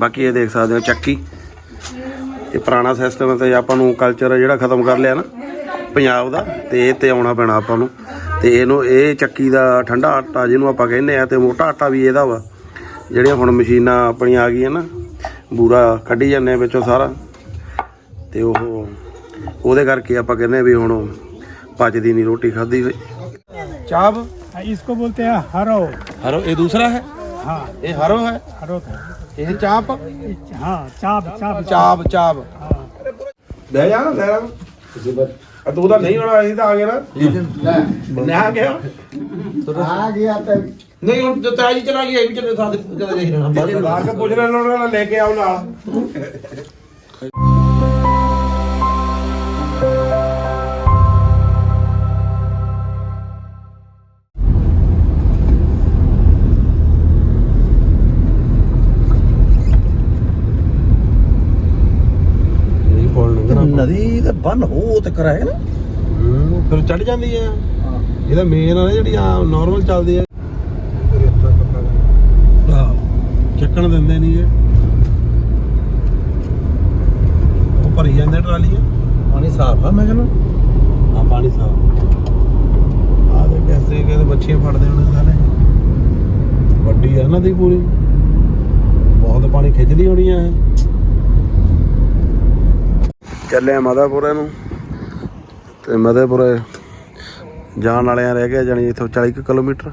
ਬਾਕੀ ਇਹ ਦੇਖ ਸਕਦੇ ਹੋ ਚੱਕੀ ਇਹ ਪੁਰਾਣਾ ਸਿਸਟਮ ਤੇ ਆਪਾਂ ਨੂੰ ਕਲਚਰ ਜਿਹੜਾ ਖਤਮ ਕਰ ਲਿਆ ਨਾ ਪੰਜਾਬ ਦਾ ਤੇ ਇਹ ਤੇ ਆਉਣਾ ਪੈਣਾ ਆਪਾਂ ਨੂੰ ਤੇ ਇਹਨੂੰ ਇਹ ਚੱਕੀ ਦਾ ਠੰਡਾ ਆਟਾ ਜਿਹਨੂੰ ਆਪਾਂ ਕਹਿੰਦੇ ਆ ਤੇ ਮੋਟਾ ਆਟਾ ਵੀ ਇਹਦਾ ਵਾ ਜਿਹੜੀਆਂ ਹੁਣ ਮਸ਼ੀਨਾਂ ਆਪਣੀਆਂ ਆ ਗਈਆਂ ਨਾ ਬੂਰਾ ਕੱਢੀ ਜਾਂਦੇ ਆ ਵਿੱਚੋਂ ਸਾਰਾ ਤੇ ਉਹ ਉਹਦੇ ਕਰਕੇ ਆਪਾਂ ਕਹਿੰਦੇ ਆ ਵੀ ਹੁਣ ਪਚਦੀ ਨਹੀਂ ਰੋਟੀ ਖਾਧੀ ਹੋਈ ਚਾਪ इसको बोलते हैं हरो ਹਰੋ ਇਹ ਦੂਸਰਾ ਹੈ हाँ ਇਹ ਹਰੋ ਹੈ हरो था ਇਹ ਚਾਪ ਹਾਂ ਚਾਪ ਚਾਪ ਚਾਪ ਚਾਪ ਲੈ ਜਾ ਲੈ ਜਾ। ਆ ਤੂੰ ਤਾਂ ਨਹੀਂ ਹੋਣਾ ਅਸੀਂ ਤਾਂ ਆ ਗਏ ਨਾ। ਨਾ ਆ ਗਿਆ। ਆ ਨਹੀਂ ਹੁਣ ਤੇ ਤਾਜੀ ਚਲਾ ਗਈ ਇਹ ਵੀ ਚਲੇ ਸਾਥ ਕਦੇ ਦੇਖ ਲੈਣਾ ਬਾਹਰ ਲੈ ਕੇ ਆਉ ਨਾਲ। ਤੇ ਬੰਨ ਹੋ ਤੇ ਕਰਾਏ ਨਾ। ਹੂੰ, ਫਿਰ ਚੜ ਜਾਂਦੀ ਆ। ਇਹਦਾ ਮੇਨ ਆ ਜਿਹੜੀ ਆ ਨਾਰਮਲ ਚੱਲਦੀ ਆ। ਚੱਕਣ ਦਿੰਦੇ ਨਹੀਂ ਇਹ। ਉਹ ਭਰੀ ਜਾਂਦੇ ਟਰਾਲੀਆਂ ਪਾਣੀ ਸਾਫ਼ ਆ ਮੈਂ ਕਹਿੰਦਾ। ਆ ਪਾਣੀ ਸਾਫ਼। ਆ ਦੇ ਕਿਸ ਤਰੀਕੇ ਦੇ ਬੱਚੀਆਂ ਫੜਦੇ ਹੋਣੇ ਸਾਰੇ। ਵੱਡੀ ਆ ਨਾ ਦੀ ਪੂਰੀ। ਬਹੁਤ ਪਾਣੀ ਖਿੱਚਦੀ ਹੋਣੀ ਆ ਇਹ। ਚੱਲੇ ਆ ਮਾਦਾਪੁਰੇ ਨੂੰ। ਤੇ ਮਧੇਪੁਰੇ ਜਾਣ ਵਾਲਿਆਂ ਰਹਿ ਗਿਆ ਜਾਣੀ ਇੱਥੋਂ 40 ਕੁ ਕਿਲੋਮੀਟਰ।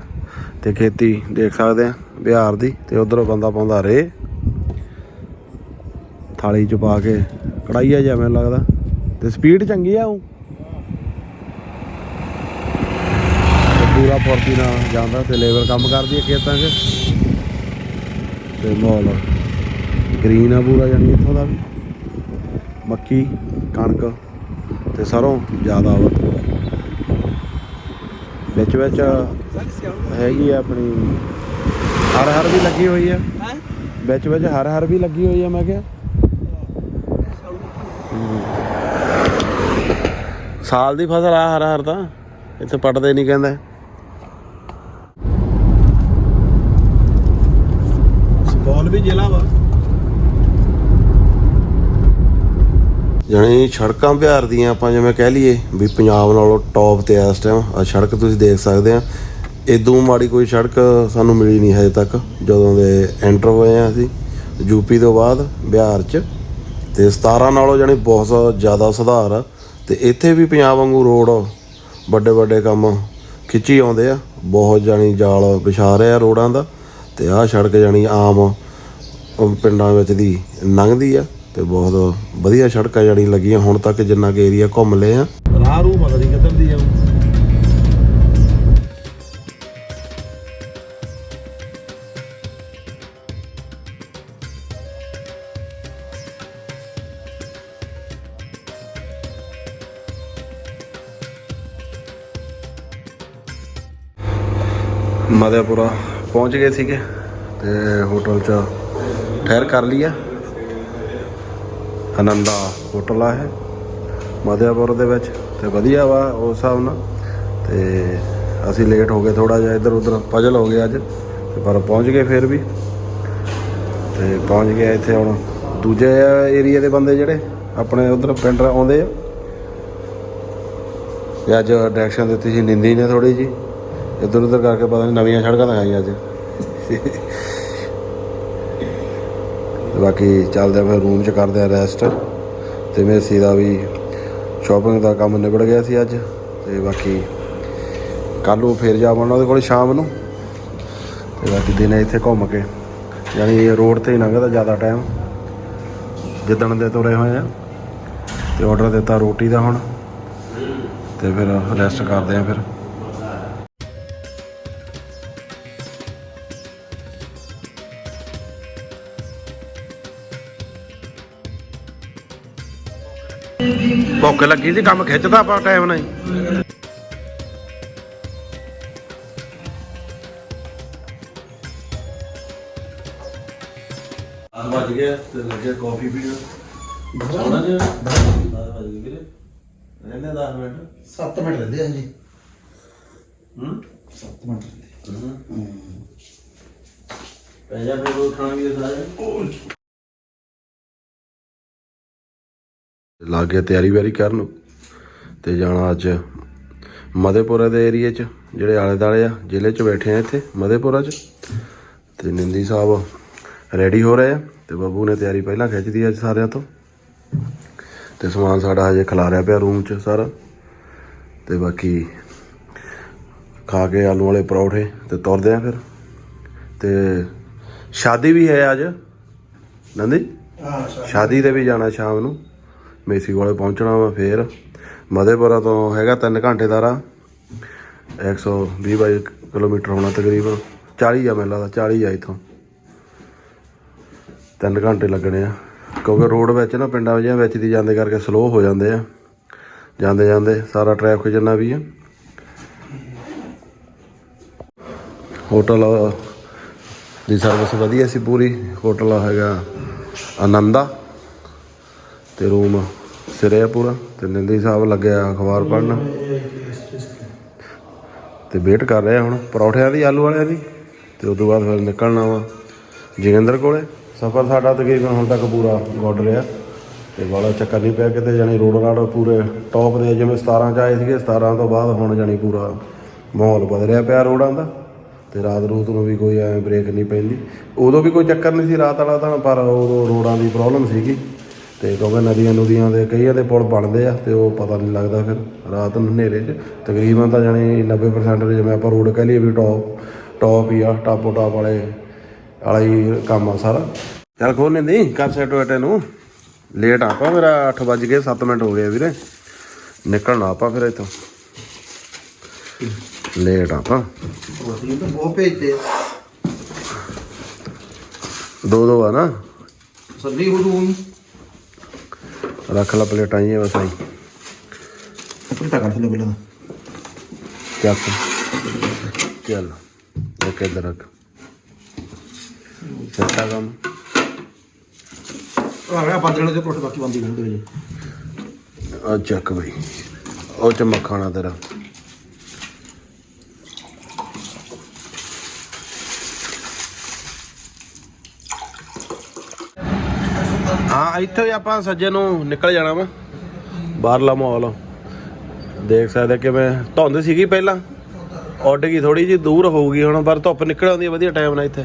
ਤੇ ਖੇਤੀ ਦੇਖ ਸਕਦੇ ਆ ਬਿਹਾਰ ਦੀ ਤੇ ਉਧਰੋਂ ਬੰਦਾ ਪਾਉਂਦਾ ਰੇ ਥਾਲੀ ਚ ਪਾ ਕੇ ਕੜਾਈਆ ਜਿਹਾ ਮੈਨੂੰ ਲੱਗਦਾ। ਤੇ ਸਪੀਡ ਚੰਗੀ ਆ ਉਹ। ਪੂਰਾ ਫੁਰਤੀ ਨਾਲ ਜਾਂਦਾ ਤੇ ਲੇਬਰ ਕੰਮ ਕਰਦੀ ਹੈ ਖੇਤਾਂ 'ਚ। ਤੇ ਮਾਹੌਲ ਗ੍ਰੀਨ ਆ ਪੂਰਾ ਜਾਨੀ ਇੱਥੋਂ ਦਾ ਵੀ। ਮੱਕੀ ਕਣਕ ਤੇ ਸਰੋਂ ਜ਼ਿਆਦਾ ਵਾ। ਵਿੱਚ ਵਿੱਚ ਹੈਗੀ ਆ ਆਪਣੀ ਹਰ ਹਰ ਵੀ ਲੱਗੀ ਹੋਈ ਆ। ਵਿੱਚ ਵਿੱਚ ਹਰ ਹਰ ਵੀ ਲੱਗੀ ਹੋਈ ਆ ਮੈਂ ਕਿਹਾ। ਸਾਲ ਦੀ ਫਸਲ ਆ ਹਰ ਹਰ ਤਾਂ ਇੱਥੇ ਪੱਟਦੇ ਨਹੀਂ ਕਹਿੰਦੇ। ਸਕੋਲ ਵੀ ਜ਼ਿਲ੍ਹਾ ਵਾ। ਜਾਣੀ ਸੜਕਾਂ ਬਿਹਾਰ ਦੀਆਂ ਆਪਾਂ ਜਿਵੇਂ ਕਹਿ ਲਈਏ ਵੀ ਪੰਜਾਬ ਨਾਲੋਂ ਟੌਪ ਤੇ ਆ ਇਸ ਟਾਈਮ ਆ ਸੜਕ ਤੁਸੀਂ ਦੇਖ ਸਕਦੇ ਆ। ਇਦੋਂ ਮਾੜੀ ਕੋਈ ਸੜਕ ਸਾਨੂੰ ਮਿਲੀ ਨਹੀਂ ਹਜੇ ਤੱਕ, ਜਦੋਂ ਦੇ ਐਂਟਰ ਹੋਏ ਆ ਅਸੀਂ ਯੂਪੀ ਤੋਂ ਬਾਅਦ ਬਿਹਾਰ 'ਚ। ਤੇ 17 ਨਾਲੋਂ ਜਾਣੀ ਬਹੁਤ ਜ਼ਿਆਦਾ ਸੁਧਾਰ ਆ। ਤੇ ਇੱਥੇ ਵੀ ਪੰਜਾਬ ਵਾਂਗੂ ਰੋਡ ਵੱਡੇ ਵੱਡੇ ਕੰਮ ਖਿੱਚੀ ਆਉਂਦੇ ਆ। ਬਹੁਤ ਜਾਣੀ ਜਾਲ ਵਿਛਾ ਰਿਹਾ ਰੋਡਾਂ ਦਾ। ਤੇ ਆਹ ਸੜਕ ਜਾਣੀ ਆਮ ਪਿੰਡਾਂ ਵਿੱਚ ਦੀ ਲੰਘਦੀ ਆ। ਤੇ ਬਹੁਤ ਵਧੀਆ ਸੜਕਾਂ ਜਿਹੜੀ ਲੱਗੀਆਂ। ਹੁਣ ਤੱਕ ਜਿੰਨਾ ਕਿ ਏਰੀਆ ਘੁੰਮ ਲਏ ਆ। ਰਾਹ ਰੂ ਪਤਾ ਨਹੀਂ ਕਿੱਧਰ ਦੀ ਆ। ਮਧੇਪੁਰਾ ਪਹੁੰਚ ਗਏ ਸੀਗੇ ਤੇ ਹੋਟਲ 'ਚ ਠਹਿਰ ਕਰ ਲਿਆ ਆਨੰਦਾ ਹੋਟਲ ਆ ਹੈ ਮਧੇਪੁਰ ਦੇ ਵਿੱਚ, ਤੇ ਵਧੀਆ ਵਾ ਉਸ ਹਿਸਾਬ ਨਾਲ। ਤੇ ਅਸੀਂ ਲੇਟ ਹੋ ਗਏ ਥੋੜਾ ਜਿਹਾ, ਇੱਧਰ ਉੱਧਰ ਪਜਲ ਹੋ ਗਏ ਅੱਜ, ਤੇ ਪਰ ਪਹੁੰਚ ਗਏ ਫਿਰ ਵੀ। ਤੇ ਪਹੁੰਚ ਗਏ ਇੱਥੇ ਹੁਣ ਦੂਜੇ ਏਰੀਆ ਦੇ ਬੰਦੇ ਜਿਹੜੇ, ਆਪਣੇ ਉਧਰ ਪਿੰਡ ਆਉਂਦੇ ਆ। ਤੇ ਅੱਜ ਡਾਇਰੈਕਸ਼ਨ ਦਿੱਤੀ ਸੀ ਨਿੰਦੀ ਨੇ ਥੋੜੀ ਜੀ ਇੱਧਰ ਉੱਧਰ ਕਰਕੇ ਪਤਾ ਨਹੀਂ ਨਵੀਆਂ ਸੜਕਾਂ ਦਿਖਾਈਆਂ ਅੱਜ। ਬਾਕੀ ਚੱਲਦੇ ਆ ਫਿਰ ਰੂਮ 'ਚ ਕਰਦੇ ਆ ਰੈਸਟ ਤੇ ਮੇਸੀ ਦਾ ਵੀ ਸ਼ਾਪਿੰਗ ਦਾ ਕੰਮ ਨਿਬੜ ਗਿਆ ਸੀ ਅੱਜ ਤੇ ਬਾਕੀ ਕੱਲ ਨੂੰ ਫੇਰ ਜਾਵਾਂਗਾ ਉਹਦੇ ਕੋਲ ਸ਼ਾਮ ਨੂੰ ਤੇ ਬਾਕੀ ਦਿਨੇ ਇੱਥੇ ਘੁੰਮ ਕੇ, ਯਾਨੀ ਰੋਡ ਤੇ ਹੀ ਲੰਘਦਾ ਜ਼ਿਆਦਾ ਟਾਈਮ ਜਿੱਦਣ ਦੇ ਤੁਰੇ ਹੋਏ ਆ ਤੇ ਆਰਡਰ ਦਿੱਤਾ ਰੋਟੀ ਦਾ ਹੁਣ ਤੇ ਫਿਰ ਰੈਸਟ ਕਰਦੇ ਆ ਫਿਰ। ਭੁੱਖ ਲੱਗੀ ਸੀ ਕੰਮ ਖਿੱਚਦਾ ਆਪਾਂ ਟਾਈਮ ਨਾਲ ਹੀ। ਵੱਜ ਗਿਆ ਤੇ ਲੱਗਿਆ ਕਾਫੀ ਪੀਣ। ਸੋਣਾ ਜੀ? ਵੱਜ ਗਏ ਵੀਰੇ। ਰਹਿੰਦੇ 10 ਮਿੰਟ? 7 ਮਿੰਟ ਰਹਿੰਦੇ ਆ ਜੀ। ਹੂੰ? 7 ਮਿੰਟ ਰਹਿੰਦੇ। ਪੈ ਜਾ ਫਿਰ ਉਹ ਖਾਣਾ ਵੀ ਸਾਰੇ। ਲਾਗੇ ਤਿਆਰੀ ਵਾਰੀ ਕਰਨ ਤੇ ਜਾਣਾ ਅੱਜ ਮਧੇਪੁਰਾ ਦੇ ਏਰੀਏ 'ਚ ਜਿਹੜੇ ਆਲੇ ਦਾਲੇ ਆ ਜ਼ਿਲ੍ਹੇ 'ਚ ਬੈਠੇ ਆ ਇੱਥੇ ਮਧੇਪੁਰਾ 'ਚ। ਤੇ ਨਿੰਦੀ ਸਾਹਿਬ ਰੈਡੀ ਹੋ ਰਹੇ ਆ ਤੇ ਬੱਬੂ ਨੇ ਤਿਆਰੀ ਪਹਿਲਾਂ ਖਿੱਚਦੀ ਅੱਜ ਸਾਰਿਆਂ ਤੋਂ। ਤੇ ਸਮਾਨ ਸਾਡਾ ਹਜੇ ਖਿਲਾਰਿਆ ਪਿਆ ਰੂਮ 'ਚ ਸਾਰਾ। ਤੇ ਬਾਕੀ ਖਾ ਕੇ ਆਲੂ ਵਾਲੇ ਪਰੌਠੇ ਤੇ ਤੁਰਦੇ ਆ ਫਿਰ। ਤੇ ਸ਼ਾਦੀ ਵੀ ਹੈ ਅੱਜ। ਨੰਦੀ? ਸ਼ਾਦੀ ਤੇ ਵੀ ਜਾਣਾ ਸ਼ਾਮ ਨੂੰ। ਮੇਸੀ ਕੋਲੇ ਪਹੁੰਚਣਾ ਵਾ ਫੇਰ। ਮਦੇਪੁਰਾ ਤੋਂ ਹੈਗਾ 3 ਘੰਟੇ ਦਾ ਰਾਹ। 120 ਬਾਈ ਕਿਲੋਮੀਟਰ ਹੋਣਾ ਤਕਰੀਬਨ। 40 ਆ ਮੈਨੂੰ ਲੱਗਦਾ 40 ਆ ਇਥੋਂ। 3 ਘੰਟੇ ਲੱਗਣੇ ਆ। ਕਿਉਂਕਿ ਰੋਡ ਵਿੱਚ ਨਾ ਪਿੰਡਾਂ ਜਿਹਾ ਵਿੱਚ ਦੀ ਜਾਂਦੇ ਕਰਕੇ ਸਲੋ ਹੋ ਜਾਂਦੇ ਆ। ਜਾਂਦੇ ਜਾਂਦੇ ਸਾਰਾ ਟ੍ਰੈਫਿਕ ਜਿੰਨਾ ਵੀ ਆ। ਹੋਟਲ ਦੀ ਸਰਵਿਸ ਵਧੀਆ ਸੀ ਪੂਰੀ। ਹੋਟਲ ਹੈਗਾ ਆਨੰਦਾ। ਤੇ ਰੂਮ ਸਿਰੇ ਆ ਪੂਰਾ ਤੇ ਨਿੰਦੀ ਸਾਹਿਬ ਲੱਗਿਆ ਅਖਬਾਰ ਪੜ੍ਹਨ। ਤੇ। ਵੇਟ ਕਰ ਰਿਹਾ ਹੁਣ ਪਰੌਠਿਆਂ ਦੀ ਆਲੂ ਵਾਲਿਆਂ ਦੀ ਤੇ ਉਸ ਤੋਂ ਬਾਅਦ ਫਿਰ ਨਿਕਲਣਾ ਵਾ ਜੋਗਿੰਦਰ ਕੋਲੇ। ਸਫ਼ਰ ਸਾਡਾ ਤਕਰੀਬਨ ਹੁਣ ਤੱਕ ਪੂਰਾ ਗੁੱਡ ਰਿਹਾ। ਤੇ ਵਾਲਾ ਚੱਕਰ ਨਹੀਂ ਪਿਆ ਕਿਤੇ ਜਾਣੀ ਰੋਡ ਰਾਡ ਪੂਰੇ ਟੌਪ ਦੇ ਜਿਵੇਂ 17 ਚ ਆਏ ਸੀਗੇ 17 ਤੋਂ ਬਾਅਦ ਹੁਣ ਜਾਣੀ ਪੂਰਾ ਮਾਹੌਲ ਬਦਲਿਆ ਪਿਆ ਰੋਡਾਂ ਦਾ। ਤੇ ਰਾਤ ਰੂਤ ਨੂੰ ਵੀ ਕੋਈ ਐ ਬ੍ਰੇਕ ਨਹੀਂ ਪੈਂਦੀ। ਉਦੋਂ ਵੀ ਕੋਈ ਚੱਕਰ ਨਹੀਂ ਸੀ ਰਾਤ ਵਾਲਾ ਤਾਂ ਪਰ ਉਦੋਂ ਰੋਡਾਂ ਦੀ ਪ੍ਰੋਬਲਮ ਸੀਗੀ। ਤੇ ਕਿਉਂਕਿ ਨਦੀਆਂ ਨੁਦੀਆਂ ਦੇ ਕਈਆਂ ਦੇ ਪੁਲ ਬਣਦੇ ਆ ਤੇ ਉਹ ਪਤਾ ਨਹੀਂ ਲੱਗਦਾ ਫਿਰ ਰਾਤ ਨੂੰ ਹਨੇਰੇ 'ਚ। ਤਕਰੀਬਨ ਤਾਂ ਜਾਣੀ 90% ਦੇ ਜਿਵੇਂ ਆਪਾਂ ਰੋਡ ਕਹਿ ਲਈਏ ਵੀ ਟੌਪ ਟੌਪ ਹੀ ਆ ਟਾਪੋ ਟਾਪ ਵਾਲੇ ਵਾਲਾ ਹੀ ਕੰਮ ਆ ਸਾਰਾ। ਚੱਲ ਖੋਲ ਲੈਂਦੀ ਕਰ ਸੈਟ ਵਟੇ ਨੂੰ। ਲੇਟ ਆ ਆਪਾਂ ਮੇਰਾ 8 ਵੱਜ ਗਏ 7 ਮਿੰਟ ਹੋ ਗਏ ਵੀਰੇ। ਨਿਕਲਣਾ ਆਪਾਂ ਫਿਰ ਇੱਥੋਂ। ਲੇਟ ਆ ਆਪਾਂ। ਭੇਜਦੇ ਆ। ਦੋ ਦੋ ਆ ਨਾ। ਸੱਲੀ ਹੋ ਦੂੰ ਰੱਖ ਲਾ ਪਲੇਟਾਂ ਜੀ ਬਸ ਆਈ ਤਾਂ ਕੱਢ ਲੈ ਪਹਿਲਾਂ ਚੱਕ। ਚੱਲ ਓਕੇ ਇੱਧਰ ਰੱਖ। ਸੱਤਾ ਕੰਮ। ਆ ਗਿਆ ਦੇ ਬਾਕੀ ਬੰਦੀ ਹੁੰਦੇ ਜੀ ਆ ਚੱਕ ਬਈ। ਉਹ ਚ ਮੱਖਣਾ ਤੇਰਾ ਹਾਂ ਇੱਥੇ ਆਪਾਂ ਸੱਜੇ ਨੂੰ ਨਿਕਲ ਜਾਣਾ ਵਾ। ਬਾਹਰਲਾ ਮਾਹੌਲ। ਦੇਖ ਸਕਦੇ ਕਿਵੇਂ ਧੁੰਦ ਸੀਗੀ ਪਹਿਲਾਂ। ਉੱਡ ਗਈ ਥੋੜੀ ਜੀ ਦੂਰ ਹੋਊਗੀ ਹੁਣ, ਪਰ ਧੁੱਪ ਨਿਕਲ ਆਉਂਦੀ ਹੈ ਵਧੀਆ ਟਾਈਮ ਨਾਲ ਇੱਥੇ।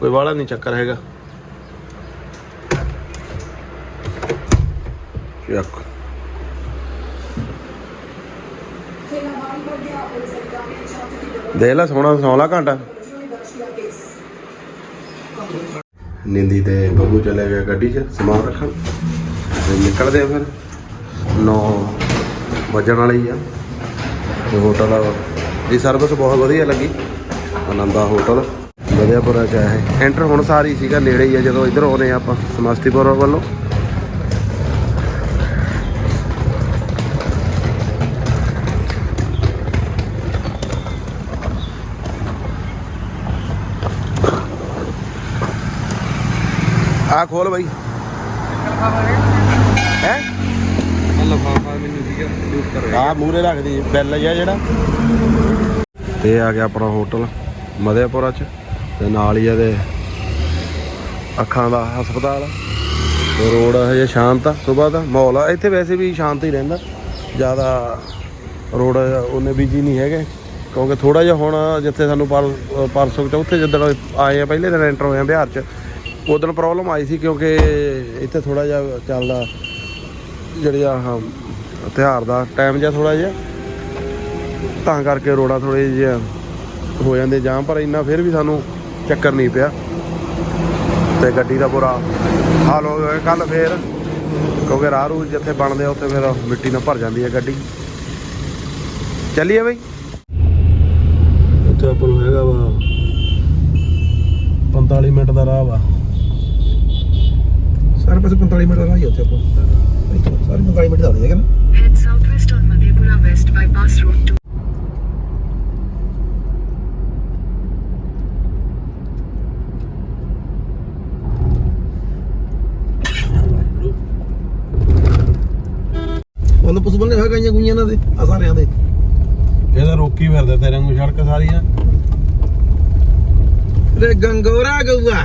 ਕੋਈ ਵਾਲਾ ਨਹੀਂ ਚੱਕਰ ਹੈਗਾ। ਚੱਕ। ਦੇਖ ਲੈ, ਸੋਹਣਾ ਸੌਲਾ ਘੰਟਾ। ਨਿੰਦੀ ਤੇ ਬੱਬੂ ਚਲੇ ਗਏ ਗੱਡੀ 'ਚ ਸਮਾਨ ਰੱਖਣ। ਤੇ ਨਿਕਲਦੇ ਆ ਫਿਰ। 9 ਵਜਣ ਵਾਲੀ ਆ। ਤੇ ਹੋਟਲ ਦੀ ਸਰਵਿਸ ਬਹੁਤ ਵਧੀਆ ਲੱਗੀ। ਆਨੰਦਾ ਹੋਟਲ। ਵਧੀਆ ਚ ਹੈ ਐਂਟਰ ਹੁਣ ਸਾਰੀ ਸੀਗਾ, ਨੇੜੇ ਹੀ ਆ ਜਦੋਂ ਇੱਧਰ ਆਉਨੇ ਆ ਆਪਾਂ, ਸਮਸਤੀਪੁਰ ਵੱਲੋਂ। ਖੋਲ ਬਾਈ। ਹੈ? ਲਫਾਫਾ ਮੈਨੂੰ ਸੀਗਾ ਲੂਟ ਕਰ ਆ ਮੂਰੇ ਰੱਖਦੀ ਬਿੱਲ ਜਿਹਾ ਜਿਹੜਾ। ਤੇ ਆ ਗਿਆ ਆਪਣਾ ਹੋਟਲ ਮਧੇਪੁਰਾ ਚ। ਤੇ ਨਾਲ ਹੀ ਇਹਦੇ ਅੱਖਾਂ ਦਾ ਹਸਪਤਾਲ। ਤੇ ਰੋਡ ਹਜੇ ਸ਼ਾਂਤ ਆ ਸਵੇਰ ਦਾ ਮਾਹੌਲ ਆ। ਇੱਥੇ ਵੈਸੇ ਵੀ ਸ਼ਾਂਤ ਹੀ ਰਹਿੰਦਾ। ਜ਼ਿਆਦਾ ਰੋਡ ਉਹਨੇ ਬਿਜ਼ੀ ਨਹੀਂ ਹੈਗੇ। ਕਿਉਂਕਿ ਥੋੜਾ ਜਿਹਾ ਹੁਣ ਜਿੱਥੇ ਸਾਨੂੰ ਪਰ ਪਰਸੋਂ ਚੌਥੇ ਜਿੱਦਣ ਆਏ ਆ, ਪਹਿਲੇ ਦਿਨ ਐਂਟਰ ਹੋਏ ਆ ਬਿਹਾਰ ਚ। ਉਦੋਂ ਪ੍ਰੋਬਲਮ ਆਈ ਸੀ ਕਿਉਂਕਿ ਇੱਥੇ ਥੋੜਾ ਜਿਹਾ ਚੱਲਦਾ ਜਿਹੜੀ ਆ ਆਹ ਤਿਉਹਾਰ ਦਾ ਟਾਈਮ ਜਿਹਾ ਥੋੜਾ ਜਿਹਾ। ਤਾਂ ਕਰਕੇ ਰੋੜਾ ਥੋੜੇ ਜਿਹਾ ਹੋ ਜਾਂਦੇ ਜਾਮ ਪਰ ਇੰਨਾ ਫਿਰ ਵੀ ਸਾਨੂੰ ਚੱਕਰ ਨਹੀਂ ਪਿਆ। ਤੇ ਗੱਡੀ ਦਾ ਬੁਰਾ ਹਾਲ ਹੋ ਗਿਆ। ਕੱਲ ਫੇਰ ਕਿਉਂਕਿ ਰਾਹ ਰੂਹ ਜਿੱਥੇ ਬਣਦੇ ਆ, ਉੱਥੇ ਫਿਰ ਮਿੱਟੀ ਨਾਲ ਭਰ ਜਾਂਦੀ ਹੈ ਗੱਡੀ। ਚੱਲੀਏ ਬਈ। ਇੱਥੇ ਆਪਾਂ ਨੂੰ ਹੈਗਾ ਵਾ 45 ਮਿੰਟ ਦਾ ਰਾਹ ਵਾ। ਸਾਰੇ ਪਾਸੇ 45 ਮਿੰਟ ਦਾ ਰਾਹ ਹੀ ਆ ਉੱਥੇ ਆਪਾਂ। ਸਾਰੇ 45 ਮਿੰਟ ਦਾ ਹੋ ਜਾਏਗਾ ਨਾ? Head southwest on Madhepura West Bypass Road to ਉਹਨੂੰ ਪੁੱਛ ਬੰਨੇ ਹੋਇਆ ਗਈਆਂ ਗੁਈਆਂ ਇਹਨਾਂ ਦੇ ਆ ਸਾਰਿਆਂ ਦੇ। ਇਹ ਤਾਂ ਰੋਕੀ ਫਿਰਦੇ ਤੇਰੇ ਨੂੰ ਸੜਕ ਸਾਰੀਆਂ। ਰੇ ਗੰਗੋਰਾ ਗਊਆ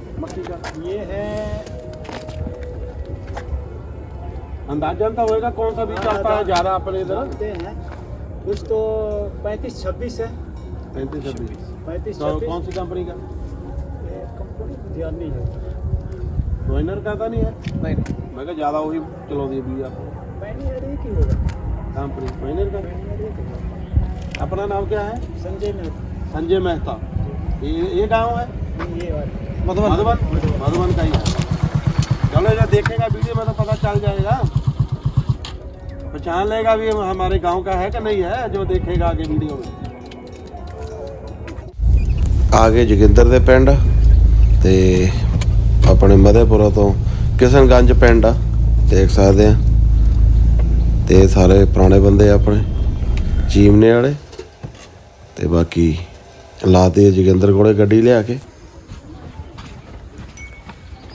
मक्की का ये है अंदाजा तो होएगा कौन सा बीज चलता है ज्यादा अपने इधर हैं कुछ तो पैंतीस छब्बीस है पैंतीस छब्बीस पैंतीस तो कौन सी कंपनी का कंपनी ध्यान नहीं है रोइनर का तो नहीं है नहीं मैं कहा ज़्यादा वही चलो दिए बीज आपको कंपनी रोइनर का अपना नाम क्या है संजय मेहता संजय मेहता ये ये गाँव है ये वाला मधुबन मधुबन मधुबन का ही है चलो जब देखेगा वीडियो में तो पता चल जाएगा पहचान लेगा भी हमारे गांव का है कि नहीं है जो देखेगा आगे वीडियो में ਆਗੇ ਜੋਗਿੰਦਰ ਦੇ ਪਿੰਡ ਤੇ ਆਪਣੇ ਮਧੇਪੁਰਾ ਤੋਂ ਕਿਸ਼ਨਗੰਜ ਪਿੰਡ ਆ ਦੇਖ ਸਕਦੇ ਆ ਤੇ ਇਹ ਸਾਰੇ ਪੁਰਾਣੇ ਬੰਦੇ ਆ ਆਪਣੇ ਚੀਮਨੇ ਵਾਲੇ ਤੇ ਬਾਕੀ ਲਾਤੇ ਜੋਗਿੰਦਰ ਕੋਲੇ ਗੱਡੀ ਲਿਆ ਕੇ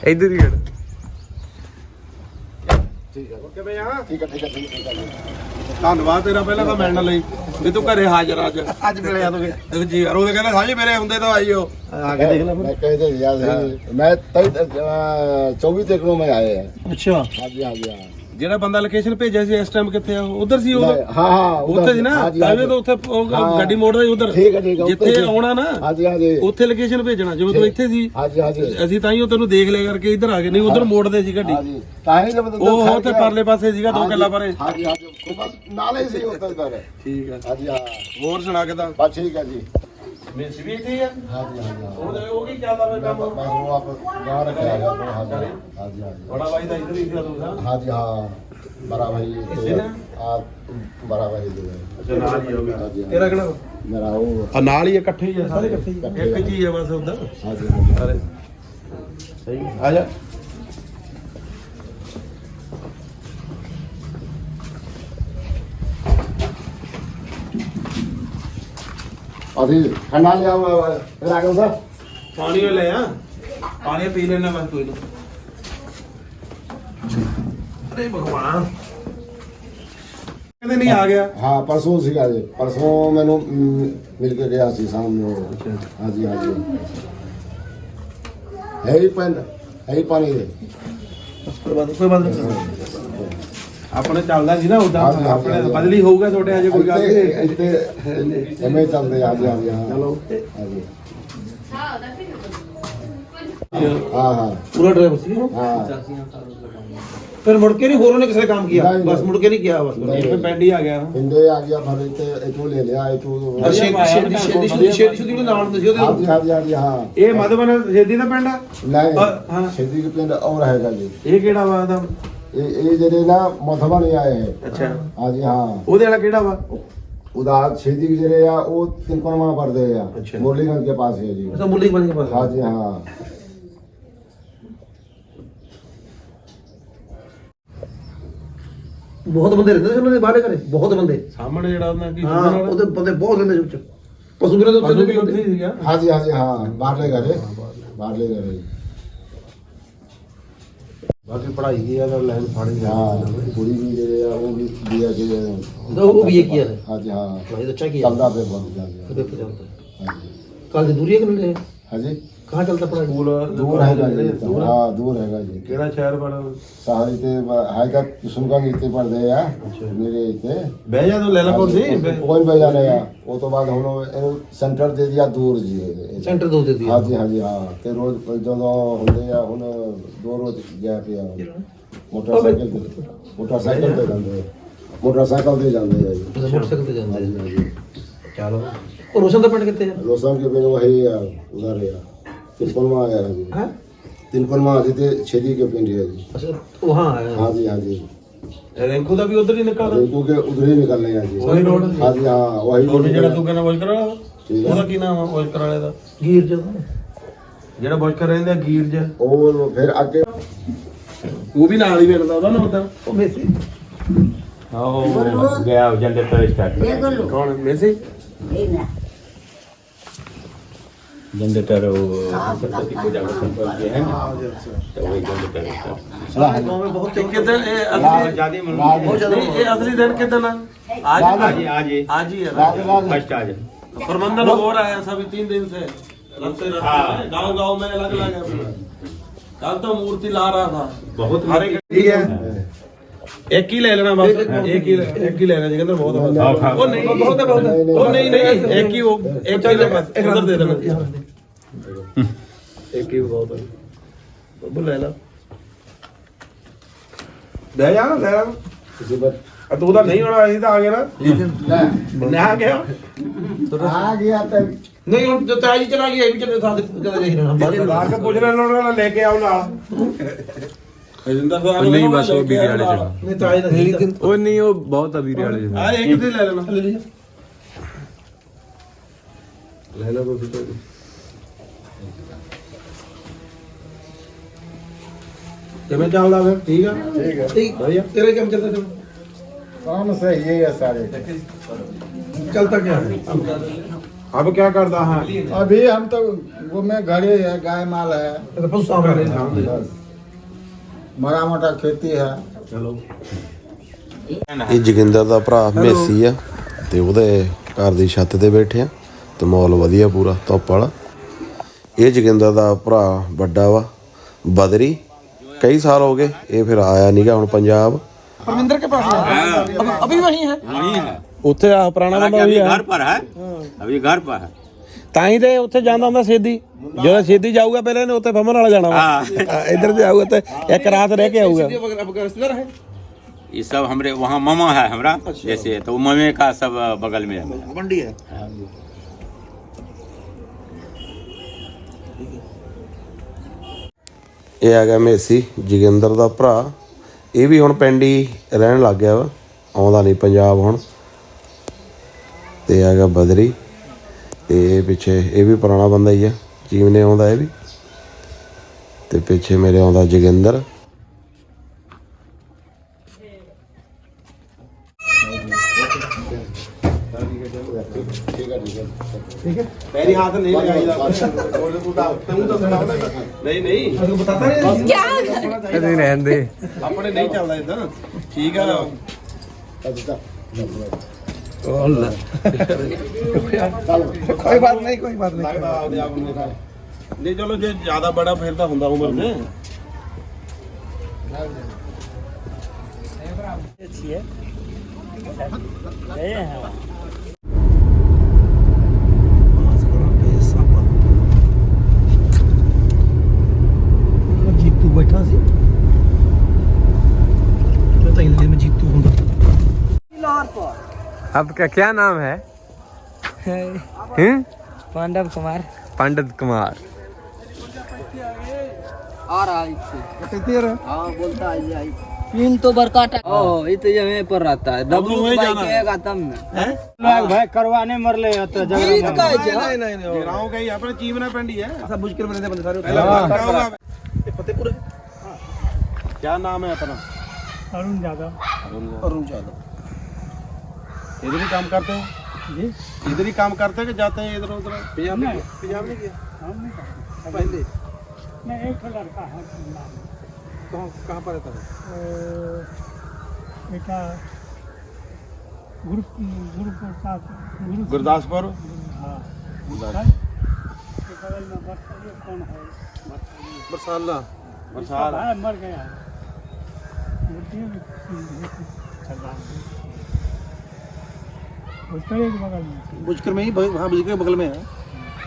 ਇੱਧਰ ਹੀ ਖੜ। ਕਿਵੇਂ ਆ? ਠੀਕ ਹੈ ਠੀਕ ਹੈ ਧੰਨਵਾਦ ਤੇਰਾ ਪਹਿਲਾਂ ਤਾਂ ਮਿਲਣ ਲਈ। ਵੀ ਤੂੰ ਘਰੇ ਹਾਜ਼ਰ ਅੱਜ। ਅੱਜ ਮਿਲਿਆ ਤੂੰ ਜੀ ਯਾਰ ਉਹਦੇ ਕਹਿੰਦਾ ਸਾਂਝੇ ਮੇਰੇ ਹੁੰਦੇ ਤਾਂ ਮੈਂ ਕਹੇ ਤੇ ਨੂੰ ਮੈਂ ਆਇਆ। ਅੱਛਾ। ਜਿਹੜਾ ਬੰਦਾ ਲੋਕੇਸ਼ਨ ਭੇਜਿਆ ਸੀ ਇਸ ਟਾਈਮ ਕਿੱਥੇ ਆ? ਉਧਰ ਸੀ ਉਹ? ਉੱਥੇ ਸੀ ਨਾ? ਹਾਈਵੇ ਤੋਂ ਉੱਥੇ ਗੱਡੀ ਮੋੜ ਰਹੀ ਉਧਰ। ਠੀਕ ਹੈ ਠੀਕ ਹੈ ਜਿੱਥੇ ਆਉਣਾ ਨਾ ਹਾਂਜੀ ਹਾਂਜੀ ਉੱਥੇ ਲੋਕੇਸ਼ਨ ਭੇਜਣਾ ਜਦੋਂ ਤੂੰ ਇੱਥੇ ਸੀ। ਹਾਂਜੀ ਹਾਂਜੀ ਅਸੀਂ ਤਾਂ ਹੀ ਉਹ ਤੈਨੂੰ ਦੇਖ ਲਿਆ ਕਰਕੇ ਇੱਧਰ ਆ ਗਏ। ਨਹੀਂ ਉਧਰ ਮੋੜਦੇ ਸੀ ਗੱਡੀ। ਹਾਂਜੀ ਤਾਂ ਹੀ ਜਦ ਉਹ ਉੱਥੇ ਪਰਲੇ ਪਾਸੇ ਸੀਗਾ ਦੋ ਗੱਲਾਂ ਪਰੇ ਹਾਂਜੀ ਹਾਂਜੀ ਬਸ ਨਾਲੇ ਸੀ ਉੱਥੇ ਦਾ। ਠੀਕ ਹੈ। ਹਾਂਜੀ ਹਾਂ। ਹੋਰ ਸੁਣਾ ਕਿਦਾਂ? ਬਸ ਠੀਕ ਹੈ ਜੀ। ਮੈਂ ਸੀਬੀਟੀ ਆ। ਹਾਂਜੀ ਹਾਂਜੀ ਉਹਦੇ ਉਹ ਕੀ ਚੱਲਦਾ ਫਿਰ ਮੈਂ ਕੰਮ ਮੈਂ ਉਹ ਆਪ ਗਾਹ ਰੱਖਿਆ ਹੈਗਾ ਆਪਣੇ ਹੱਥ ਨਾਲ। ਹਾਂਜੀ ਹਾਂਜੀ। ਬੜਾ ਬਾਈ ਦਾ ਇਧਰ ਹੀ ਸੀ ਦੂਸਰਾ ਹਾਂਜੀ ਹਾਂ। ਬੜਾ ਭਾਈ ਇਹ ਆ। ਬੜਾ ਭਾਈ ਦੇ ਅੱਛਾ ਨਾਲ ਹੀ ਹੋ ਗਿਆ ਹਾਂਜੀ ਹਾਂ। ਤੇਰਾ ਕਿਹੜਾ? ਵਾ? ਮੇਰਾ ਉਹ ਆ। ਨਾਲ ਹੀ ਇਕੱਠੇ ਹੀ ਆ ਸਾਰੇ। ਸਾਰੇ ਇਕੱਠੇ ਹੀ ਆ। ਇੱਕ ਚੀਜ਼ ਆ ਬਸ ਉਦਾਂ ਹਾਂਜੀ ਹਾਂਜੀ। ਸਾਰੇ। ਸਹੀ। ਆ ਜਾ। ਅਸੀਂ ਠੰਡਾ ਲਿਆ ਰਾਗਲ ਦਾ ਪਾਣੀ ਲੈ ਆ। ਪਾਣੀ ਪੀ ਲੈਣਾ ਬਸ ਕੋਈ ਨਾ ਅਰੇ ਭਗਵਾਨ। ਕਹਿੰਦੇ ਨਹੀਂ ਆ ਗਿਆ। ਹਾਂ ਪਰਸੋਂ ਸੀਗਾ ਜੀ। ਪਰਸੋਂ ਮੈਨੂੰ ਮਿਲ ਕੇ ਗਿਆ ਸੀ ਸਾਹਮਣੇ। ਉਹ। ਹਾਂਜੀ ਹਾਂਜੀ। ਹੈ ਹੀ ਹੈ ਪਾਣੀ ਦੇ। ਕੋਈ ਬੰਦ ਕੋਈ ਬੰਦ ਆਪਣੇ ਚੱਲਦਾ ਸੀ ਨਾ ਉਦਾਂ ਆਪਣੇ ਬਦਲੀ ਹੋਊਗਾ ਤੁਹਾਡੇ ਹਜੇ ਕੋਈ ਗੱਲ। ਨਹੀਂ ਇੱਥੇ ਐਵੇਂ ਚੱਲਦੇ ਆ ਜੀ ਆ ਚਲੋ। ਹਾਂ ਹਾਂ ਹਾਂ। ਪੂਰਾ ਡਰਾਈਵਰ ਸੀ ਹਾਂ। ਫਿਰ ਮੁੜ ਕੇ ਨਹੀਂ ਹੋਰ ਉਹਨੇ ਕਿਸੇ ਕੰਮ ਕੀਤਾ ਬਸ ਮੁੜ ਕੇ ਨਹੀਂ ਗਿਆ ਬਸ? ਇਹ ਪਿੰਡ ਹੀ ਆ ਗਿਆ। ਪਿੰਡੇ ਆ ਗਿਆ ਫਿਰ ਇੱਥੇ ਇਥੋਂ ਲੈ ਲਿਆ ਇਥੋਂ ਸ਼ੇਦੀ ਸ਼ੇਦੀ ਸ਼ੇਦੀ ਸ਼ੇਦੀ ਦੇ ਨਾਲ ਤੁਸੀਂ ਉਹਦੇ ਹਾਂ ਹਾਂ ਹਾਂ। ਇਹ ਮਦਵਨ ਸ਼ੇਦੀ ਦਾ ਪਿੰਡ ਆ? ਨਹੀਂ ਹਾਂ। ਸ਼ੇਦੀ ਦਾ ਪਿੰਡ ਹੋਰ ਹੈਗਾ ਜੀ। ਇਹ ਕਿਹੜਾ ਵਾ ਇਹ ਇਹ ਜਿਹੜੇ ਨਾ ਮਥ ਆਏ ਅੱਛਾ। ਹਾਂਜੀ ਹਾਂ। ਉਹਦੇ ਵਾਲਾ ਕਿਹੜਾ ਵਾ? ਉਦਾਰ ਛੇਦੀ ਜਿਹੜੇ ਆ ਉਹ ਤਿੰਕਣਵਾ ਪਰਦੇ ਆ। ਮੁਰਲੀਗੰਜ ਦੇ ਪਾਸ ਹੈ ਜੀ। ਅੱਛਾ ਮੁੱਲੀ ਬਣ ਕੇ ਪਾਸ। ਹਾਂਜੀ ਹਾਂ। ਬਹੁਤ ਬੰਦੇ ਰਹਿੰਦੇ ਸੀ ਉਹਨਾਂ ਦੇ ਬਾਹਰੇ ਘਰੇ ਬਹੁਤ ਬੰਦੇ। ਸਾਹਮਣੇ ਜਿਹੜਾ ਉਹਨਾਂ ਕੀ ਹਾਂ ਉਹਦੇ ਬੰਦੇ ਬਹੁਤ ਰਹਿੰਦੇ ਸੀ ਉੱਚ ਪਸ਼ੂ ਦੇ ਉੱਤੇ ਪਸ਼ੂ ਵੀ ਉੱਥੇ ਹੀ ਸੀਗਾ ਹਾਂਜੀ ਹਾਂਜੀ ਹਾਂ। ਬਾਹਰਲੇ ਘਰੇ। ਬਾਹਰਲੇ ਘਰੇ। ਬਾਕੀ ਪੜ੍ਹਾਈ ਦੀ ਆ ਲੈਣ ਲਾਈਨ ਫੜ ਗਿਆ ਹਾਂ ਕੁੜੀ ਵੀ ਜਿਹੜੇ ਆ ਉਹ ਵੀ ਵੀ ਆ ਕੇ ਉਹ ਵੀ ਕੀ ਹੈ ਹਾਂਜੀ ਹਾਂ। ਬਹੁਤ ਅੱਛਾ ਕੀ ਚੱਲਦਾ ਪਿਆ ਬਹੁਤ ਜ਼ਿਆਦਾ ਪੇਪਰ ਚੱਲਦਾ। ਹਾਂਜੀ। ਕੱਲ ਦੀ ਦੂਰੀ ਕਿੰਨੇ ਕਿ ਨਹੀਂ ਹਾਂਜੀ? कहाँ चलता पढ़ाई ਸਕੂਲ दूर है जी ਦੂਰ ਆ? हाँ दूर है जी ਕਿਹੜਾ ਸ਼ਹਿਰ ਬੜਾ सहारी ते हाई का किशनगंज इतने पर दे या मेरे इतने ਬਹਿ ਜਾ ਤੂੰ ਲੈ ਲਾ ਕੁਰਸੀ कोई बजा नहीं है वो तो बाद हम लोग सेंटर दे दिया दूर जी सेंटर दो दे दिया हाँ जी हाँ जी हाँ ते रोज ਜਦੋਂ ਹੁੰਦੇ ਆ ਹੁਣ ਦੋ ਰੋਜ਼ ਗਿਆ ਪਿਆ ਮੋਟਰਸਾਈਕਲ ਤੇ ਮੋਟਰਸਾਈਕਲ ਤੇ ਜਾਂਦੇ ਆ ਮੋਟਰਸਾਈਕਲ ਤੇ ਜਾਂਦੇ ਆ ਜੀ अच्छा, मोटरसाइकिल पे जाते हैं चलो और रोशन का पिंड कितने हैं ਰੋਸ਼ਨ ਕੇ ਪਿੰਡ ਵਹੀ ਆ ਉਧਰ ਆ ਤਿਨਕੋਨਮਾ ਆਇਆ ਹੈ ਜੀ हैं? ਤਿਨਕੋਨਮਾ ਅਸੀਂ ਤੇ ਛੇਦੀ ਕੇ ਪਿੰਡ ਹੈ ਜੀ अच्छा वहाँ है हाँ जी हाँ जी ਰਿੰਕੂ ਦਾ ਵੀ ਉਧਰ ਹੀ ਨਿਕਲਦਾ रिंकू के उधर ही निकलने हैं जी वही रोड हाँ जी हाँ वही ਉਹ रोड ਜਿਹੜਾ ਤੂੰ ਕਹਿੰਦਾ ਬੋਇਕਰ ਵਾਲਾ ਠੀਕ ਆ। ਉਹਦਾ ਕੀ ਨਾਮ ਆ ਬੋਇਕਰ ਵਾਲੇ ਦਾ गिर जो ਜਿਹੜਾ ਬੋਇਕਰ ਰਹਿੰਦੇ ਆ ਗੀਰਜ और फिर आगे ਉਹ ਵੀ ਨਾਲ ਹੀ ਵੇਖਦਾ ਉਹਦਾ ਨਾ ਉਦਾਂ वो मेसी ਆਹੋ ਗਿਆ ਜੰਡੇ ਤੋਂ ਸਟਾਰਟ ਕੌਣ ਮੈਸੀ जनरेटर वो सरस्वती पूजा का संपर्क है ना तो वही जनरेटर है। कितने ये असली नहीं, ये असली दिन कितने ना? आज आज आज आज ही है फ़र्स्ट आज प्रबंधन हो रहा है सभी तीन दिन से। रस्ते रस्ते गाँव गाँव में अलग अलग है कल तो मूर्ति ला रहा था। बहुत हर ਇੱਕ ਹੀ ਲੈ ਲੈਣਾ ਬਸ। ਇੱਕ ਹੀ ਇੱਕ ਹੀ ਲੈ ਲੈਣਾ ਜਗਿੰਦਰ ਬਹੁਤ ਆ ਉਹ ਨਹੀਂ ਬਹੁਤ ਬਹੁਤ ਉਹ ਨਹੀਂ ਨਹੀਂ ਇੱਕ ਹੀ ਉਹ ਇੱਕ ਹੀ ਲੈ ਬਸ ਉਧਰ ਦੇ ਦੇਣਾ। ਇੱਕ ਹੀ ਬਹੁਤ ਆ ਬੱਬੂ ਲੈ ਲਾ। ਲੈ ਜਾ ਲੈ ਜਾ ਆ ਤੂੰ ਤਾਂ ਨਹੀਂ ਹੋਣਾ ਅਸੀਂ ਤਾਂ ਆ ਗਏ ਨਾ। ਲੈ ਆ ਗਿਆ। ਆ ਗਿਆ ਤਾਂ। ਨਹੀਂ ਹੁਣ ਜੋ ਤਾਜੀ ਚਲਾ ਗਈ ਇਹ ਵੀ ਚੱਲੇ ਸਾਡੇ ਕਦੇ ਰਹੀ ਨਾ ਬਾਹਰ ਕੇ ਪੁੱਛ ਲੈ ਲੋੜ ਲੈ ਕੇ ਆਉ लेके आओ ना ਨਹੀਂ ਬਸ ਉਹ ਵੀਰੇ ਵਾਲੇ ਚ ਨਹੀਂ ਤਾਜੀ ਦਾ ਸੀ ਉਹ ਨਹੀਂ ਉਹ ਬਹੁਤ ਆ ਵੀਰੇ ਵਾਲੇ ਚ हाँ एक ही ले लेना ले लो तो ਕਿਵੇਂ ਚੱਲਦਾ ਫਿਰ ਠੀਕ ਆ ਠੀਕ ਤੇਰੇ ਕੰਮ ਚੱਲਦਾ ਚੱਲ काम सही है सारे चलता क्या है अब क्या करता है अभी हम तो वो में घरे है गाय माल है ਇਹ ਤਾਂ ਪਸ਼ੂ ਸਾਹਮਣੇ ਨਹੀਂ बस बड़ा मोटा खेती है ਇਹ ਜੋਗਿੰਦਰ ਦਾ ਭਰਾ ਮੇਸੀ ਆ ਤੇ ਉਹਦੇ ਘਰ ਦੀ ਛੱਤ ਤੇ ਬੈਠੇ ਆ ਤੇ ਮਾਹੌਲ ਵਧੀਆ ਪੂਰਾ ਧੁੱਪ ਵਾਲਾ ਇਹ ਜੋਗਿੰਦਰ ਦਾ ਭਰਾ ਵੱਡਾ ਵਾ ਬਦਰੀ ਕਈ ਸਾਲ ਹੋ ਗਏ ਇਹ ਫਿਰ ਆਇਆ ਨਹੀਂਗਾ ਹੁਣ ਪੰਜਾਬ परमिंदर के पास है अभी अभी वही है वही है ਉੱਥੇ ਆ ਪੁਰਾਣਾ ਬੰਦਾ हालांकि ਵੀ अभी ਆ घर पर है अभी घर पर है ਤਾਂ ਹੀ ਤੇ ਉੱਥੇ ਜਾਂਦਾ ਹੁੰਦਾ ਛੇਦੀ ਜਦੋਂ ਛੇਦੀ ਜਾਊਗਾ ਪਹਿਲਾਂ ਇਹਨੇ ਉੱਥੇ ਫੰਮਣ ਵਾਲਾ ਜਾਣਾ ਵਾ हाँ ਹਾਂ, ਇੱਧਰ ਤੇ ਆਊਗਾ ਤੇ ਇੱਕ ਰਾਤ ਰਹਿ ਕੇ ਆਊਗਾ अब रिश्तेदार है ये सब हमरे वहाँ मामा है हमरा जैसे तो ममे का सब बगल में है मेरा। मंडी है ਇਹ ਆ ਗਿਆ ਮੇਸੀ ਜੋਗਿੰਦਰ ਦਾ ਭਰਾ ਇਹ ਵੀ ਹੁਣ ਪਿੰਡ ਹੀ ਰਹਿਣ ਲੱਗ ਗਿਆ ਵਾ ਆਉਂਦਾ ਨਹੀਂ ਪੰਜਾਬ ਹੁਣ ਤੇ ਆ ਗਿਆ ਬਦਰੀ ਤੇ ਇਹ ਪਿੱਛੇ ਇਹ ਵੀ ਪੁਰਾਣਾ ਬੰਦਾ ਹੀ ਆ ਜੀਵਨੇ ਆਉਂਦਾ ਇਹ ਵੀ ਤੇ ਪਿੱਛੇ ਮੇਰੇ ਆਉਂਦਾ ਜੋਗਿੰਦਰ ਪੈਰੀ ਹੱਥ ਨਹੀਂ ਲਗਾਈਦਾ ਤੂੰ ਤਾਂ ਤੂੰ ਤਾਂ ਸੁਣਾ ਨਹੀਂ ਨਹੀਂ आपको बताता नहीं ਕਦੇ ਰਹਿਣ ਦੇ ਆਪਣੇ ਨਹੀਂ ਚੱਲਦਾ ਇਦਾਂ ਠੀਕ ਆ ਕੋਈ ਬਾਤ ਨਹੀਂ ਕੋਈ ਬਾਤ ਨਹੀਂ। ਲੱਗਦਾ ਆਪਦੇ ਆਪ ਨੂੰ ਇਹਦਾ ਨਹੀਂ ਚਲੋ ਜੇ ਜ਼ਿਆਦਾ ਬੜਾ ਫਿਰ ਤਾਂ ਹੁੰਦਾ ਉਮਰ ਨੇ ਅੱਛੀ ਹੈ ਇਹ ਹੈ। आपका क्या नाम है हैं पांडव कुमार पंडित कुमार आ रहा है कहते रहे हाँ बोलता है आई तीन तो बरकाटा ओ ये तो जमे पर रहता है दबू वही भाई जाना है। कहेगा तब ना भाई करवाने मर ले तो गीत का है क्या? नहीं नहीं नहीं गाँव का ही अपने चीवना पिंड ही है ऐसा मुश्किल में रहते बंदे सारे पहला भटका होगा। ये फतेहपुर क्या नाम है अपना अरुण यादव इधर ही काम करते हैं? इधर ही काम करते हैं कि जाते हैं इधर उधर? पंजाब में पंजाब में किया? पहले मैं एक लड़का है कहाँ कहाँ पर रहता है? गुरदासपुर? बरसाला। बरसात बुजकर में ही। हाँ बुजकर के बगल में है।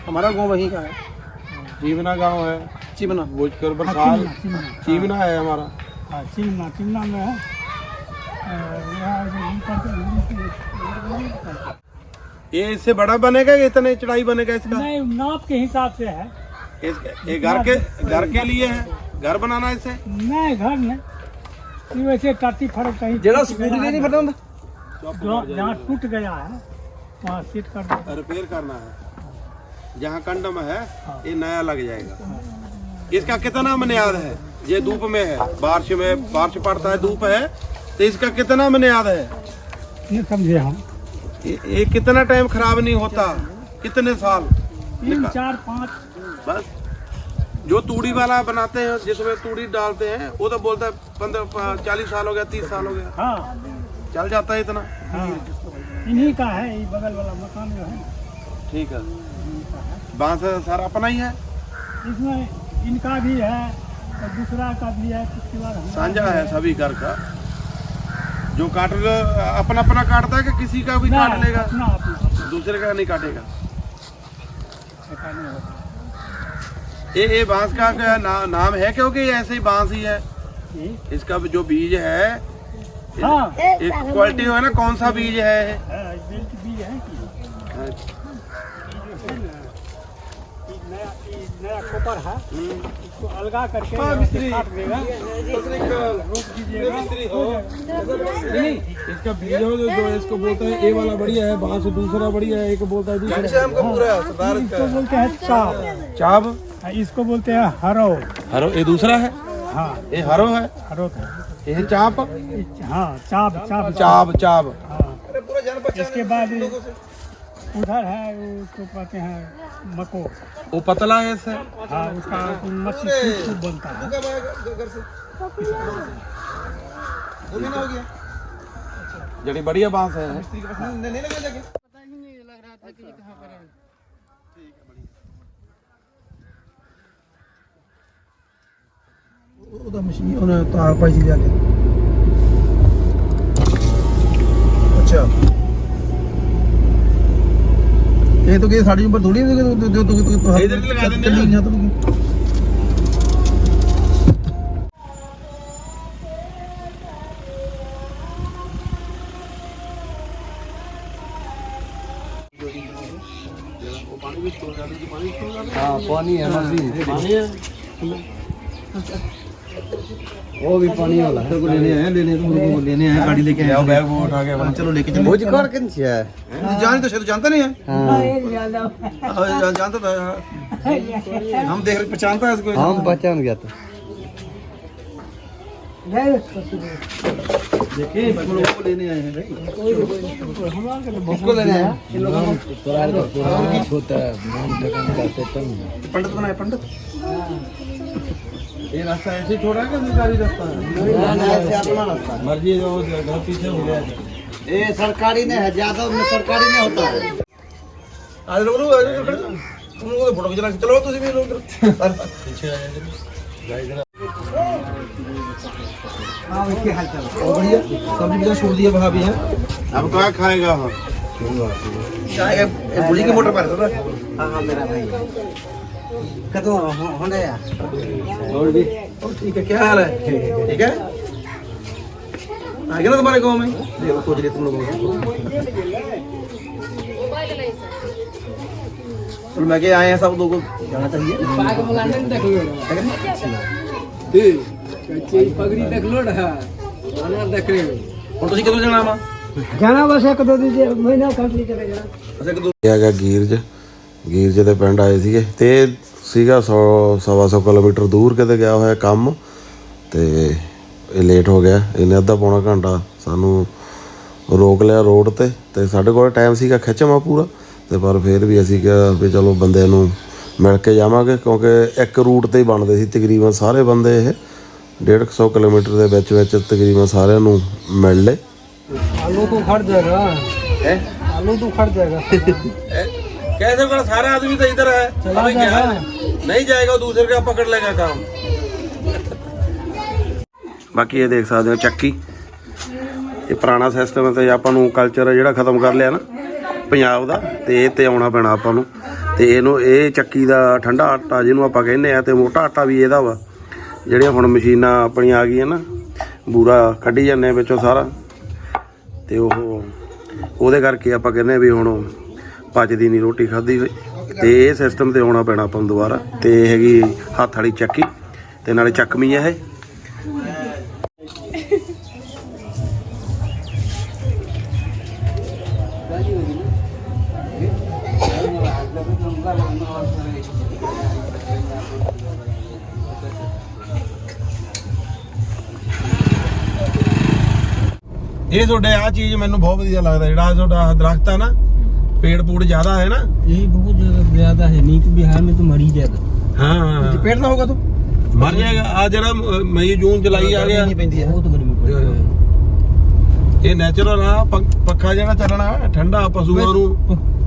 हमारा गाँव वहीं का है। जीवना गाँव है। चिमना। भोजपुर बरसात चीवना है हमारा। ये इससे बड़ा बनेगा कि इतने चढ़ाई बनेगा इसका? नहीं नाप के हिसाब से है। ये घर के घर के लिए है। घर बनाना इसे? नहीं घर नहीं। ये वैसे टाटी फड़क कहीं जेड़ा स्कूटी नहीं फटा ਹੁੰਦਾ जो- जहाँ टूट गया है वहाँ सीट कर रिपेयर करना है। जहाँ कंडम है ये नया लग जाएगा। इसका कितना मनियाद है? ये धूप में है। बारिश में बारिश पड़ता है धूप है। तो इसका कितना मनियाद है? नहीं समझे हम। ये, ये कितना टाइम खराब नहीं होता? कितने साल? तीन चार पाँच। बस। जो तूड़ी वाला बनाते हैं जिसमें तूड़ी डालते हैं वो तो बोलता है पंद्रह चालीस साल हो गया तीस साल हो गया। हाँ। चल जाता है इतना। हाँ। इन्हीं का है ये बगल वाला मकान जो है। ठीक है। बाँस सारा अपना ही है? इसमें इनका भी है और दूसरा का भी है साझा है सभी घर का। जो काट अपना अपना काटता है कि किसी का भी काट लेगा? दूसरे का नहीं काटेगा। ये ये बाँस का ना, नाम है क्योंकि ऐसे ही बाँस ही है? इसका जो बीज है हाँ एक क्वालिटी है ना? कौन सा बीज है? हाँ, है नया कोपर है। इसको अलगा करके से हो। इसका बीज हो जो जो इसको बोलते हैं ए वाला बढ़िया है बाँस दूसरा बढ़िया है एक बोलता है दूसरा। इसको बोलते हैं चाप चाप हाँ, इसको बोलते हैं हरो। हरो ये दूसरा है? हाँ। ये हरो है? हरो था ये चाप? हाँ चाप चाप। चाप चाप। हाँ। इसके बाद उधर है उसको कहते हैं मको। वो पतला है इससे हाँ उसका मच्छी सूप बनता है। जड़ी बढ़िया बाँस है। ਉਹਦਾ ਮਸ਼ੀਨ ਉਹਨਾਂ ਤਾਰ ਪਾਈ ਸੀ ਲਿਆ ਕੇ। ਅੱਛਾ। ਇਹ ਤਾਂ ਕਿ ਸਾਡੀ ਉਮਰ ਥੋੜੀ ਹੁੰਦੀ ਕਿ ਜੋ ਤੂੰ ਤੂੰ ਇਧਰ ਲਗਾ ਦਿੰਦੇ ਆ। ਪਾਣੀ ਵਿੱਚ ਕੋਲ ਜਾਂਦੇ ਜੀ ਪਾਣੀ ਕੋਲ ਜਾਂਦੇ ਹਾਂ ਪਾਣੀ ਹੈ ਮਸੀ ਪਾਣੀ ਹੈ। भी पानी वाला है तेरे को लेने आए लेने तो मेरे को लेने आए गाड़ी लेके आए बैग वो उठा के हाँ, चलो लेके चलो भोज कर कन छे जान तो शायद जानता नहीं है हाँ हाँ, जान- जानता था हाँ। हम देख रहे पहचानता है इसको हम पहचान गया था देखिए हम लोगों को लेने आए हैं भाई उसको लेने आया पंडित बनाए पंडित ये रास्ता ऐसे छोड़ा है कि सरकारी रास्ता है? मर्ज़ी जो घर पीछे हो गया। ये सरकारी नहीं है ज़्यादा में सरकारी नहीं होता है। आज लोग हो। तुम लोगों को फ़ोटो खिंचना चलो तुम भी लोग हाँ क्या चाल और बढ़िया सब्ज़ी भी छोड़ दिया वहाँ भी है? अब कहाँ खाएगा हम बुढ़ी की मोटर पर हाँ हाँ मेरा भाई। कदम होने यार और भी और ठीक है क्या हाल है ठीक है आ गया ना तुम्हारे गांव में देखो खोज लिया तुम लोगों को चलो मैं के आए हैं सब लोगों को जाना चाहिए पगड़ी देख लो ना देख रहे हो ਹੁਣ ਤੁਸੀਂ ਕਦੋਂ ਜਾਣਾ ਵਾ जाना बस एक दो दीजिए महीना काट ली चले जाना ਅਸਾਂ ਕਦੋਂ ਇਹ ਹੈਗਾ ਗੀਰਜ ਗੀਰਜ ਦੇ ਪਿੰਡ ਆਏ ਸੀਗੇ ਤੇ ਇਹ ਸੀਗਾ 100 ਸਵਾ ਸੌ ਕਿਲੋਮੀਟਰ ਦੂਰ ਕਿਤੇ ਗਿਆ ਹੋਇਆ ਕੰਮ ਤੇ ਇਹ ਲੇਟ ਹੋ ਗਿਆ। ਇਹਨੇ ਅੱਧਾ ਪੌਣਾ ਘੰਟਾ ਸਾਨੂੰ ਰੋਕ ਲਿਆ ਰੋਡ ਤੇ ਤੇ ਸਾਡੇ ਕੋਲ ਟਾਈਮ ਸੀਗਾ ਖਿੱਚਵਾ ਪੂਰਾ ਤੇ ਪਰ ਫਿਰ ਵੀ ਅਸੀਂ ਕਿਹਾ ਵੀ ਚਲੋ ਬੰਦੇ ਨੂੰ ਮਿਲ ਕੇ ਜਾਵਾਂਗੇ ਕਿਉਂਕਿ ਇੱਕ ਰੂਟ ਤੇ ਹੀ ਬਣਦੇ ਸੀ ਤਕਰੀਬਨ ਸਾਰੇ ਬੰਦੇ ਇਹ। 150 ਕਿਲੋਮੀਟਰ ਦੇ ਵਿੱਚ ਵਿੱਚ ਤਕਰੀਬਨ ਸਾਰਿਆਂ ਨੂੰ ਮਿਲ ਲਏ। ਆਲੂ ਤੂੰ ਖੜ ਜਾਏਗਾ। ਹੈ? ਆਲੂ ਤੂੰ ਖੜ ਜਾਏਗਾ। कैसे कर सारा आदमी तो इधर है चला अभी क्या जाएगा। है? नहीं जाएगा वो दूसरे का पकड़ लेगा काम ਬਾਕੀ ਇਹ ਦੇਖ ਸਕਦੇ ਹੋ ਚੱਕੀ ਇਹ ਪੁਰਾਣਾ ਸਿਸਟਮ ਹੈ ਤੇ ਆਪਾਂ ਨੂੰ ਕਲਚਰ ਜਿਹੜਾ ਖਤਮ ਕਰ ਲਿਆ ਨਾ ਪੰਜਾਬ ਦਾ ਤੇ ਇਹ ਤੇ ਆਉਣਾ ਪੈਣਾ ਆਪਾਂ ਨੂੰ ਤੇ ਇਹਨੂੰ ਇਹ ਚੱਕੀ ਦਾ ਠੰਡਾ ਆਟਾ ਜਿਹਨੂੰ ਆਪਾਂ ਕਹਿੰਦੇ ਆ ਤੇ ਮੋਟਾ ਆਟਾ ਵੀ ਇਹਦਾ ਵਾ ਜਿਹੜੀਆਂ ਹੁਣ ਮਸ਼ੀਨਾਂ ਆਪਣੀਆਂ ਆ ਗਈਆਂ ਨਾ ਬੂਰਾ ਕੱਢੀ ਜਾਂਦੇ ਆ ਵਿੱਚੋਂ ਸਾਰਾ ਤੇ ਉਹ ਉਹਦੇ ਕਰਕੇ ਆਪਾਂ ਕਹਿੰਦੇ ਆ ਵੀ ਹੁਣ ਪਚਦੀ ਨਹੀਂ ਰੋਟੀ ਖਾਧੀ ਹੋਈ। ਤੇ ਇਹ ਸਿਸਟਮ ਤੇ ਆਉਣਾ ਪੈਣਾ ਆਪਾਂ ਨੂੰ ਦੁਬਾਰਾ। ਤੇ ਇਹ ਹੈਗੀ ਹੱਥ ਵਾਲੀ ਚੱਕੀ। ਤੇ ਨਾਲੇ ਚੱਕਮੀ ਹੈ ਇਹ। ਇਹ ਤੁਹਾਡੇ ਆ ਚੀਜ਼ ਮੈਨੂੰ ਬਹੁਤ ਵਧੀਆ ਲੱਗਦਾ ਜਿਹੜਾ ਤੁਹਾਡਾ ਦਰਖਤ ਆ ਨਾ। ਪੇੜ ਪੂੜ ਜ਼ਿਆਦਾ ਹੈ ਨਾ यही बहुत ज्यादा ज्यादा है नहीं तो बिहार में तो मर ही जाएगा हाँ हाँ हाँ। पेड़ ना होगा तो मर जाएगा आज जरा मई जून जुलाई आ गया नहीं पैंती है बहुत गर्मी पड़ रही है ਇਹ ਨੈਚੁਰਲ ਆ ਪੰ- ਪੱਖਾ ਜਿਹੜਾ ਚੱਲਣਾ ਹੈ, ਠੰਡਾ ਪਸ਼ੂਆਂ ਨੂੰ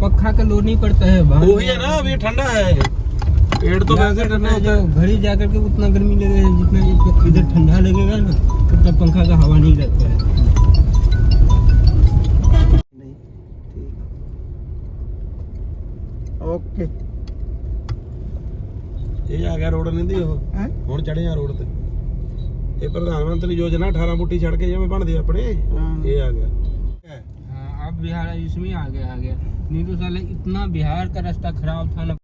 पक्खा का लोड नहीं पड़ता है बाहर ਉਹੀ ਹੈ ਨਾ ਵੀ ਠੰਡਾ ਹੈ ਇਹ पेड़ तो वैसे ठंडा होता है जो घड़ी जाकर के उतना गर्मी लगेगा जितना इधर ठंडा लगेगा ना उतना पंखा का हवा नहीं लगता है ओके ਇਹ ਆ ਗਿਆ ਰੋਡ ਨਹੀਂ ਉਹ ਹੈਂ? ਹੁਣ ਚੜੇ ਆ ਰੋਡ ਤੇ ਇਹ ਪ੍ਰਧਾਨ ਮੰਤਰੀ ਯੋਜਨਾ 18 ਬੁੱਟੀ ਛੱਡ ਕੇ ਜਿਵੇਂ ਬਣਦੇ ਆ ਆਪਣੇ ਇਹ ਆ ਗਿਆ हाँ अब बिहार इसमें आ गया आ गया नहीं तो साले इतना बिहार का रास्ता खराब था ना